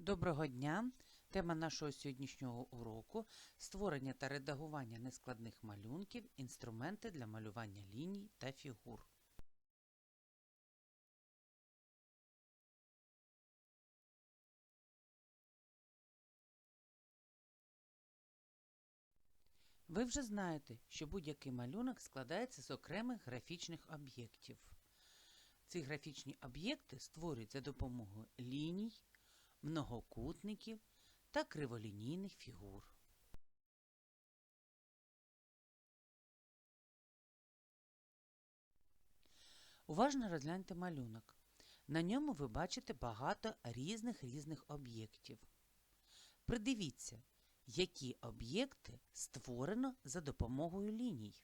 Доброго дня! Тема нашого сьогоднішнього уроку створення та редагування нескладних малюнків, інструменти для малювання ліній та фігур. Ви вже знаєте, що будь-який малюнок складається з окремих графічних об'єктів. Ці графічні об'єкти створюють за допомогою ліній, многокутників та криволінійних фігур. Уважно розгляньте малюнок. На ньому ви бачите багато різних різних об'єктів. Придивіться, які об'єкти створено за допомогою ліній.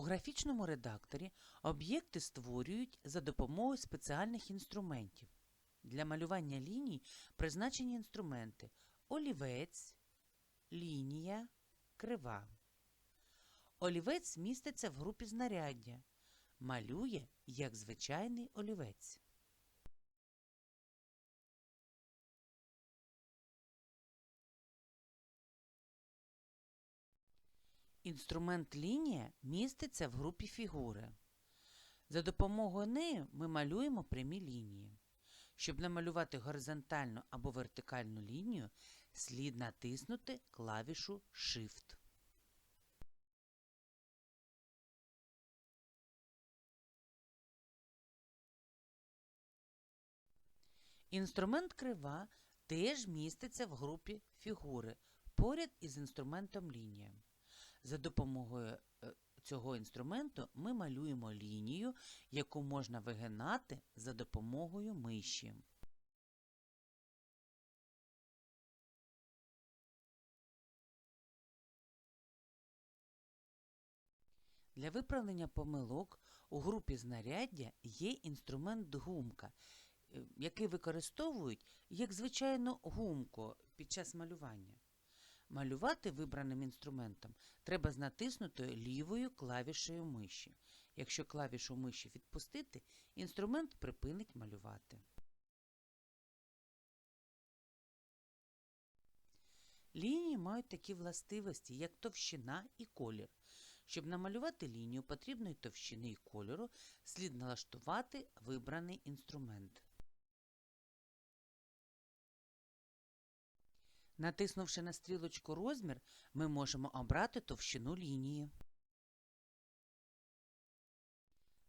У графічному редакторі об'єкти створюють за допомогою спеціальних інструментів. Для малювання ліній призначені інструменти олівець, лінія, крива. Олівець міститься в групі знаряддя. Малює як звичайний олівець. Інструмент лінія міститься в групі фігури. За допомогою неї ми малюємо прямі лінії. Щоб намалювати горизонтальну або вертикальну лінію, слід натиснути клавішу Shift. Інструмент крива теж міститься в групі фігури поряд із інструментом лінія. За допомогою е, цього інструменту ми малюємо лінію, яку можна вигинати за допомогою миші. Для виправлення помилок у групі знаряддя є інструмент гумка, е, який використовують як звичайну гумку під час малювання. Малювати вибраним інструментом треба з натиснутою лівою клавішею миші. Якщо клавішу миші відпустити, інструмент припинить малювати. Лінії мають такі властивості, як товщина і колір. Щоб намалювати лінію потрібної товщини і кольору, слід налаштувати вибраний інструмент. Натиснувши на стрілочку розмір, ми можемо обрати товщину лінії.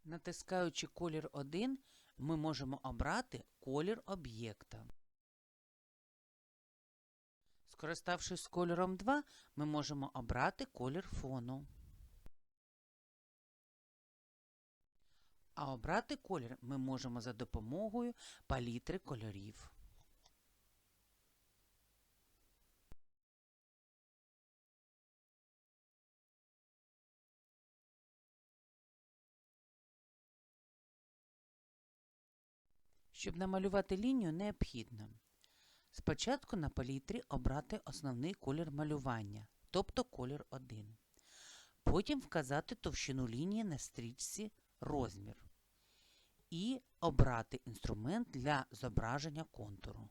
Натискаючи колір 1, ми можемо обрати колір об'єкта. Скориставшись кольором 2, ми можемо обрати колір фону. А обрати колір ми можемо за допомогою палітри кольорів. Щоб намалювати лінію, необхідно спочатку на палітрі обрати основний колір малювання, тобто колір 1. Потім вказати товщину лінії на стрічці розмір і обрати інструмент для зображення контуру.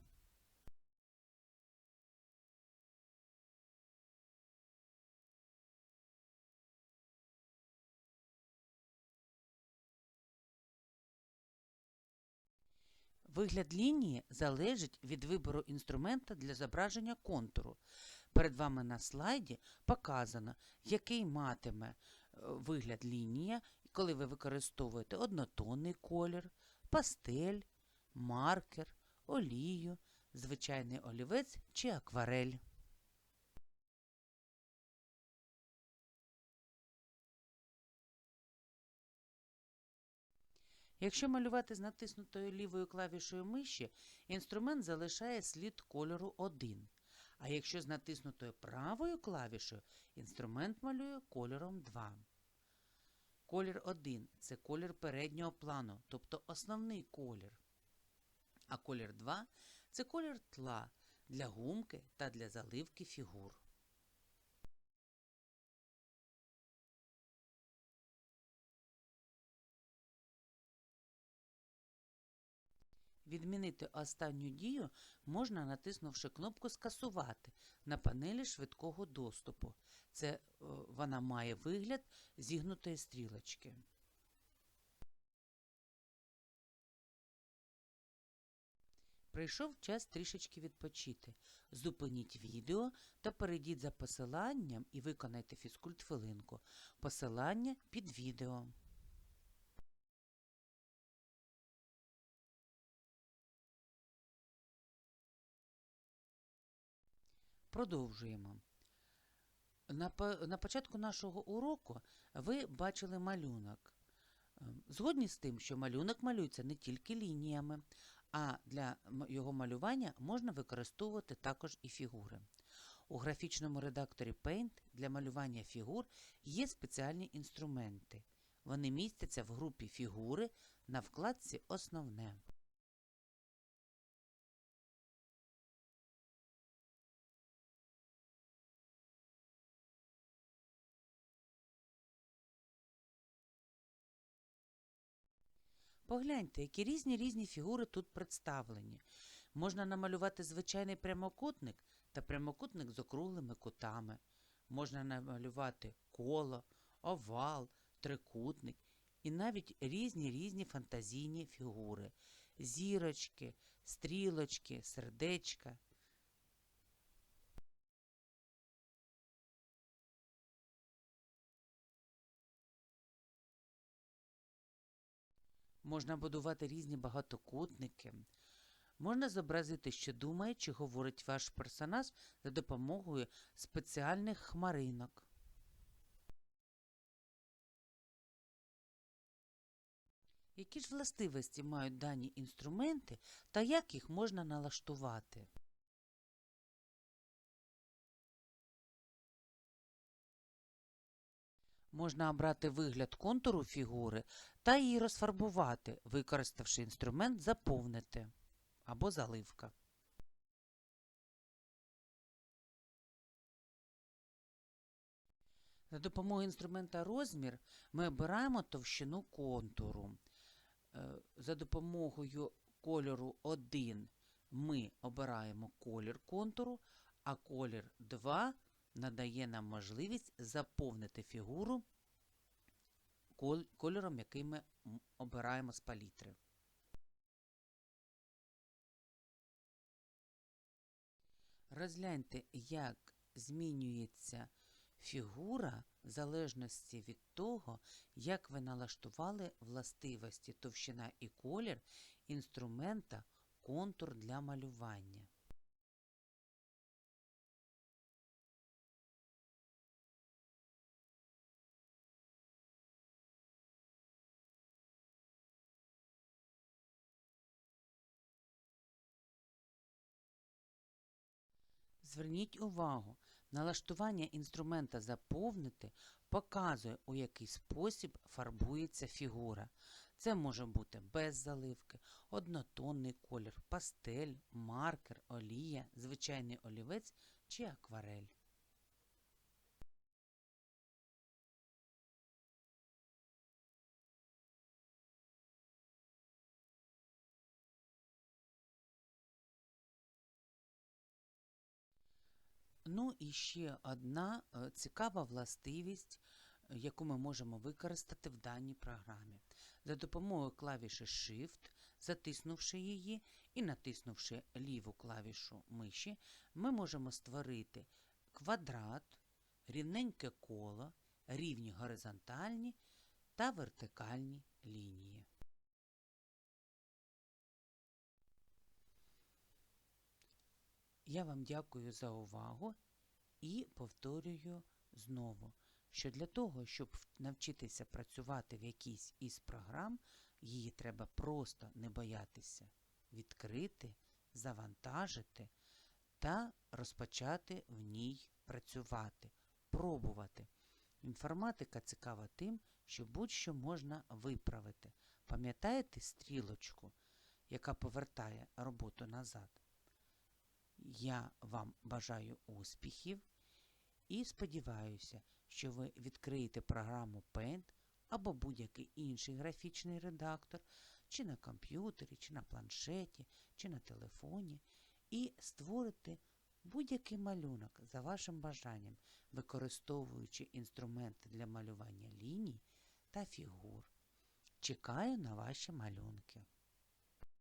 Вигляд лінії залежить від вибору інструмента для зображення контуру. Перед вами на слайді показано, який матиме е, вигляд лінія, коли ви використовуєте однотонний колір, пастель, маркер, олію, звичайний олівець чи акварель. Якщо малювати з натиснутою лівою клавішою миші, інструмент залишає слід кольору 1. А якщо з натиснутою правою клавішою, інструмент малює кольором 2. Колір 1 це колір переднього плану, тобто основний колір. А колір 2 це колір тла для гумки та для заливки фігур. Відмінити останню дію можна, натиснувши кнопку Скасувати на панелі швидкого доступу. Це е, вона має вигляд зігнутої стрілочки. Прийшов час трішечки відпочити. Зупиніть відео та перейдіть за посиланням і виконайте фізкульт хвилинку. Посилання під відео. Продовжуємо. На, початку нашого уроку ви бачили малюнок. Ем, Згодні з тим, що малюнок малюється не тільки лініями, а для його малювання можна використовувати також і фігури. У графічному редакторі Paint для малювання фігур є спеціальні інструменти. Вони містяться в групі фігури на вкладці Основне. Погляньте, які різні різні фігури тут представлені. Можна намалювати звичайний прямокутник та прямокутник з округлими кутами. Можна намалювати коло, овал, трикутник і навіть різні різні фантазійні фігури. Зірочки, стрілочки, сердечка. Можна будувати різні багатокутники. Можна зобразити, що думає чи говорить ваш персонаж за допомогою спеціальних хмаринок. Які ж властивості мають дані інструменти та як їх можна налаштувати? Можна обрати вигляд контуру фігури та її розфарбувати, використавши інструмент Заповнити або заливка. За допомогою інструмента розмір ми обираємо товщину контуру. Е, За допомогою кольору 1 ми обираємо колір контуру, а колір 2 надає нам можливість заповнити фігуру кольором, який ми обираємо з палітри. Розгляньте, як змінюється фігура в залежності від того, як ви налаштували властивості товщина і колір інструмента контур для малювання. Зверніть увагу, налаштування інструмента заповнити показує, у який спосіб фарбується фігура. Це може бути без заливки, однотонний колір, пастель, маркер, олія, звичайний олівець чи акварель. Ну і ще одна е, цікава властивість, е, яку ми можемо використати в даній програмі. За допомогою клавіші Shift, затиснувши її і натиснувши ліву клавішу миші, ми можемо створити квадрат, рівненьке коло, рівні горизонтальні та вертикальні лінії. Я вам дякую за увагу і повторюю знову, що для того, щоб навчитися працювати в якійсь із програм, її треба просто не боятися відкрити, завантажити та розпочати в ній працювати, пробувати. Інформатика цікава тим, що будь-що можна виправити. Пам'ятаєте стрілочку, яка повертає роботу назад? Я вам бажаю успіхів і сподіваюся, що ви відкриєте програму Paint або будь-який інший графічний редактор чи на комп'ютері, чи на планшеті, чи на телефоні, і створити будь-який малюнок за вашим бажанням, використовуючи інструменти для малювання ліній та фігур. Чекаю на ваші малюнки.